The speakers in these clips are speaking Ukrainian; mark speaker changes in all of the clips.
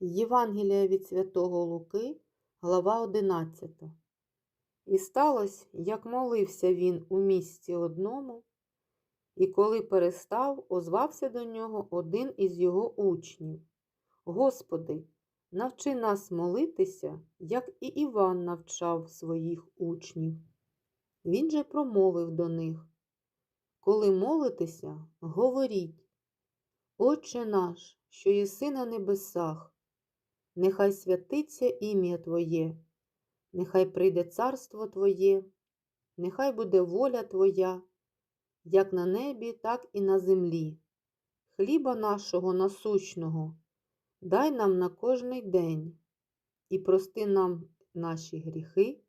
Speaker 1: Євангелія від Святого Луки, глава 11. І сталося, як молився він у місці одному, і коли перестав, озвався до нього один із його учнів. Господи, навчи нас молитися, як і Іван навчав своїх учнів. Він же промовив до них. Коли молитеся, говоріть, Отче наш, що єси на небесах, нехай святиться ім'я Твоє, нехай прийде царство Твоє, нехай буде воля Твоя, як на небі, так і на землі. Хліба нашого насущного, дай нам на кожний день і прости нам наші гріхи,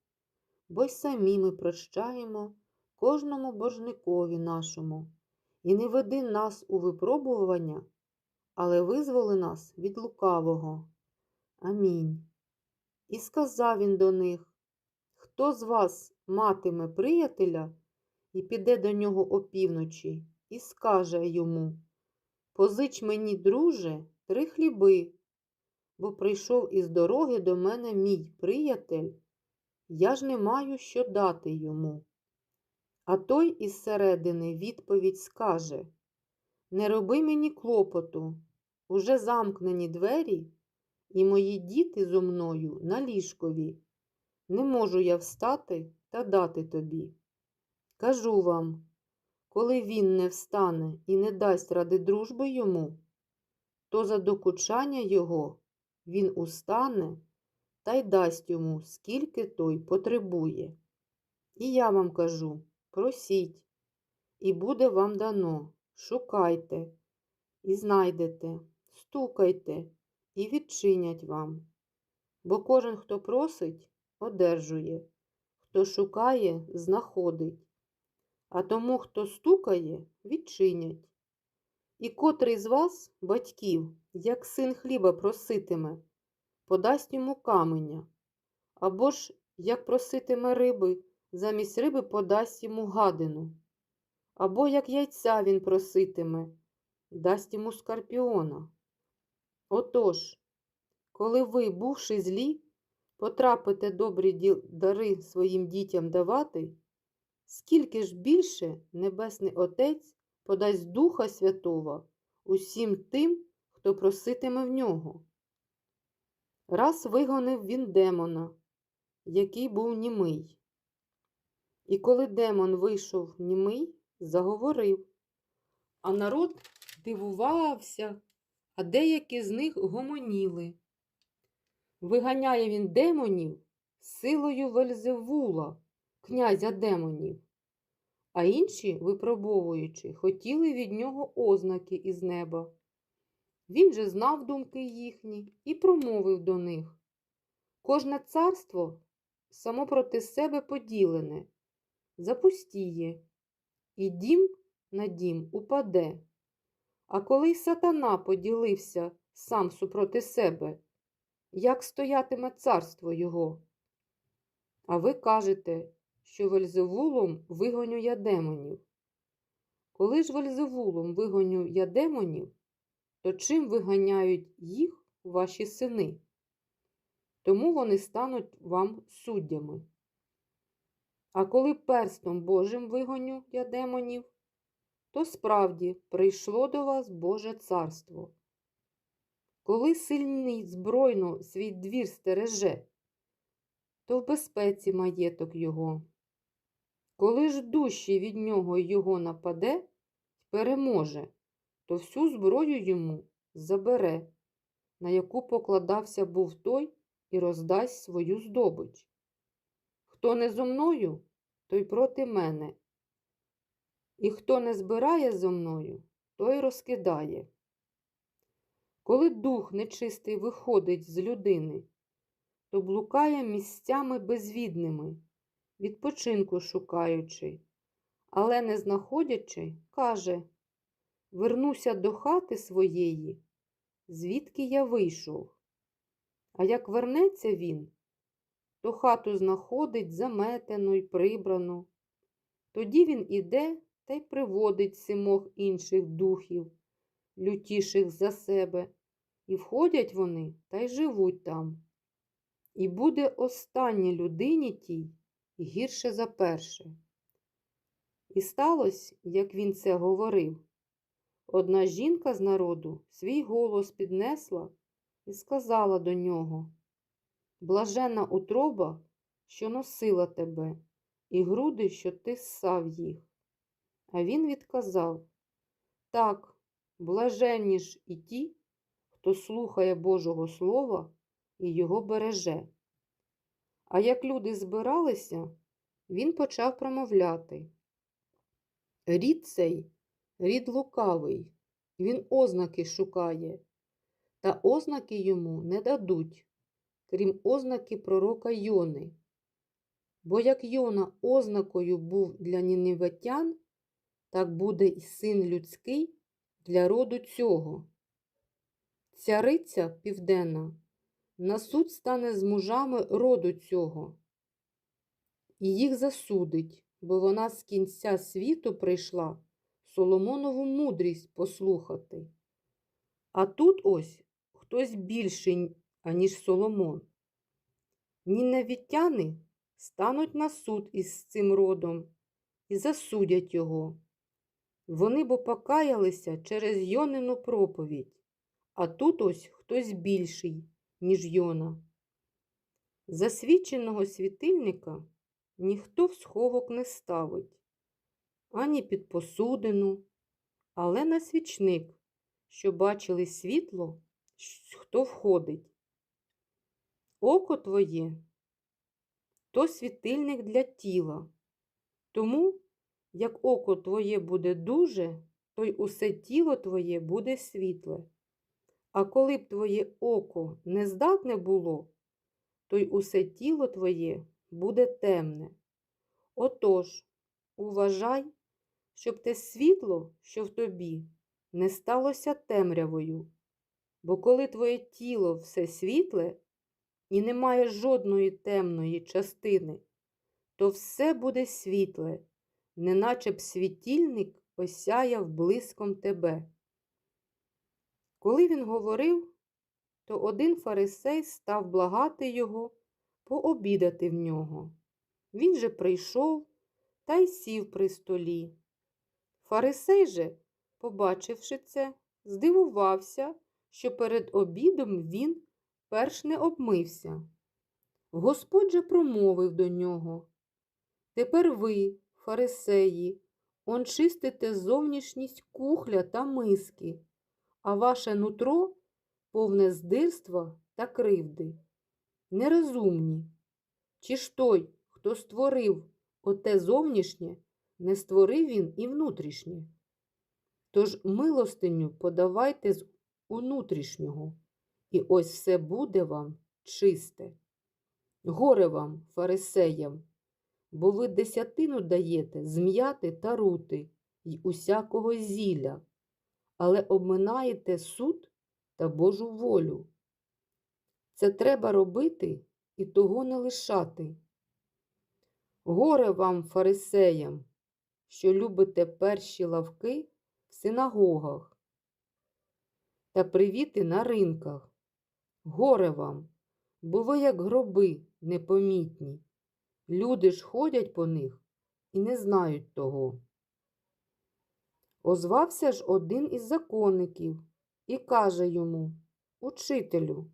Speaker 1: бо й самі ми прощаємо кожному божникові нашому, і не веди нас у випробування, але визволи нас від лукавого. Амінь. І сказав він до них: Хто з вас матиме приятеля і піде до нього опівночі, і скаже йому: Позич мені, друже, три хліби, бо прийшов із дороги до мене мій приятель, я ж не маю що дати йому. А той із середини відповідь скаже: Не роби мені клопоту, уже замкнені двері, і мої діти зо мною на ліжкові. Не можу я встати та дати тобі. Кажу вам, коли він не встане і не дасть ради дружби йому, то за докучання його він устане та й дасть йому, скільки той потребує. І я вам кажу просіть, і буде вам дано, шукайте, і знайдете, стукайте, і відчинять вам. Бо кожен, хто просить, одержує, хто шукає, знаходить, а тому, хто стукає, відчинять. І котрий з вас, батьків, як син хліба проситиме, подасть йому каменя, або ж, як проситиме риби, замість риби подасть йому гадину, або як яйця він проситиме, дасть йому скорпіона. Отож, коли ви, бувши злі, потрапите добрі дари своїм дітям давати, скільки ж більше Небесний Отець подасть Духа Святого усім тим, хто проситиме в нього. Раз вигонив він демона, який був німий. І коли демон вийшов німий, заговорив, а народ дивувався, а деякі з них гомоніли. Виганяє він демонів силою Вельзевула, князя демонів, а інші, випробовуючи, хотіли від нього ознаки із неба. Він же знав думки їхні і промовив до них Кожне царство само проти себе поділене, запустіє, і дім на дім упаде. А коли й сатана поділився сам супроти себе, як стоятиме царство його? А ви кажете, що Вельзевулом вигоню я демонів. Коли ж Вельзевулом вигоню я демонів, то чим виганяють їх ваші сини? Тому вони стануть вам суддями. А коли перстом Божим вигоню я демонів, то справді прийшло до вас Боже царство. Коли сильний збройно свій двір стереже, то в безпеці маєток його. Коли ж дужче від нього його нападе переможе, то всю зброю йому забере, на яку покладався був той і роздасть свою здобич. Хто не зо мною, той проти мене. І хто не збирає зо мною, той розкидає. Коли дух нечистий виходить з людини, то блукає місцями безвідними, відпочинку шукаючи, але не знаходячи, каже Вернуся до хати своєї, звідки я вийшов. А як вернеться він, то хату знаходить заметену й прибрану. Тоді він іде та й приводить сімох інших духів, лютіших за себе, і входять вони та й живуть там. І буде останнє людині тій гірше за перше. І сталося, як він це говорив. Одна жінка з народу свій голос піднесла і сказала до нього Блажена утроба, що носила тебе, і груди, що ти ссав їх. А він відказав Так, блаженні ж і ті, хто слухає Божого Слова і його береже. А як люди збиралися, він почав промовляти. Рід цей, рід лукавий, він ознаки шукає, та ознаки йому не дадуть, крім ознаки пророка Йони. Бо як Йона ознакою був для ніневитян, так буде і син людський для роду цього. Цариця південна на суд стане з мужами роду цього, і їх засудить, бо вона з кінця світу прийшла Соломонову мудрість послухати. А тут ось хтось більший, аніж Соломон. Ніневітяни стануть на суд із цим родом і засудять його. Вони бо покаялися через Йонину проповідь, а тут ось хтось більший, ніж Йона. Засвідченого світильника ніхто в сховок не ставить, ані під посудину, але на свічник, що бачили світло, хто входить. Око твоє то світильник для тіла. Тому, як око твоє буде дуже, то й усе тіло твоє буде світле. А коли б твоє око не здатне було, то й усе тіло твоє буде темне. Отож, уважай, щоб те світло, що в тобі, не сталося темрявою. Бо коли твоє тіло все світле і немає жодної темної частини, то все буде світле, неначе б світильник осяяв блиском тебе. Коли він говорив, то один фарисей став благати його пообідати в нього. Він же прийшов та й сів при столі. Фарисей же, побачивши це, здивувався, що перед обідом він перш не обмився. Господь же промовив до нього Тепер ви, фарисеї, он чистите зовнішність кухля та миски, а ваше нутро повне здирства та кривди. Нерозумні. Чи ж той, хто створив оте зовнішнє, не створив він і внутрішнє? Тож милостиню подавайте з внутрішнього, і ось все буде вам чисте. Горе вам, фарисеям, бо ви десятину даєте зм'яти та рути й усякого зілля, але обминаєте суд та Божу волю. Це треба робити і того не лишати. Горе вам, фарисеям, що любите перші лавки в синагогах та привіти на ринках. Горе вам, бо ви, як гроби, непомітні. Люди ж ходять по них і не знають того. Озвався ж один із законників і каже йому Учителю,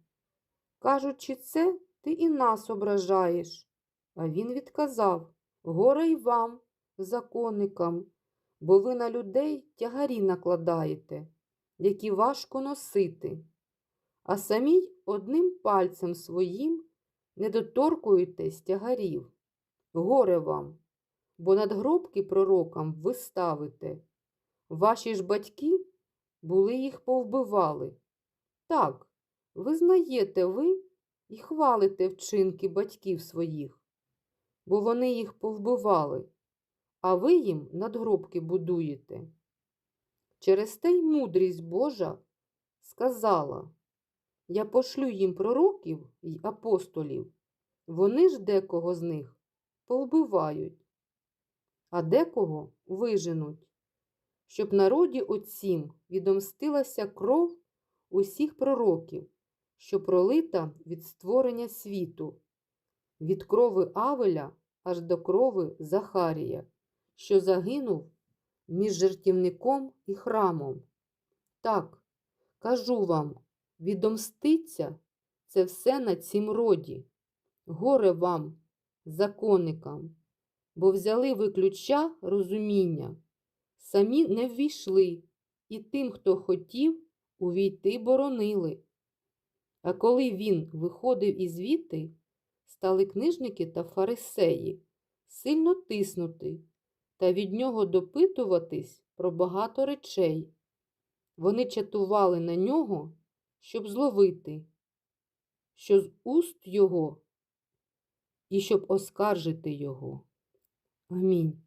Speaker 1: кажучи це, ти і нас ображаєш. А він відказав Горе й вам, законникам, бо ви на людей тягарі накладаєте, які важко носити, а самі одним пальцем своїм не доторкуєтесь тягарів. Горе вам, бо надгробки пророкам ви ставите. Ваші ж батьки були їх повбивали. Так, визнаєте ви і хвалите вчинки батьків своїх, бо вони їх повбивали, а ви їм надгробки будуєте. Через те й мудрість Божа сказала Я пошлю їм пророків й апостолів, вони ж декого з них повбивають, а декого виженуть, щоб народі оцім відомстилася кров усіх пророків, що пролита від створення світу, від крови Авеля аж до крови Захарія, що загинув між жертівником і храмом. Так, кажу вам, відомститься це все на цім роді. Горе вам, законникам, бо взяли ви ключа розуміння, самі не ввійшли, і тим, хто хотів, увійти боронили. А коли він виходив із звідти, стали книжники та фарисеї сильно тиснути та від нього допитуватись про багато речей. Вони чатували на нього, щоб зловити, що з уст його і щоб оскаржити його. Амінь.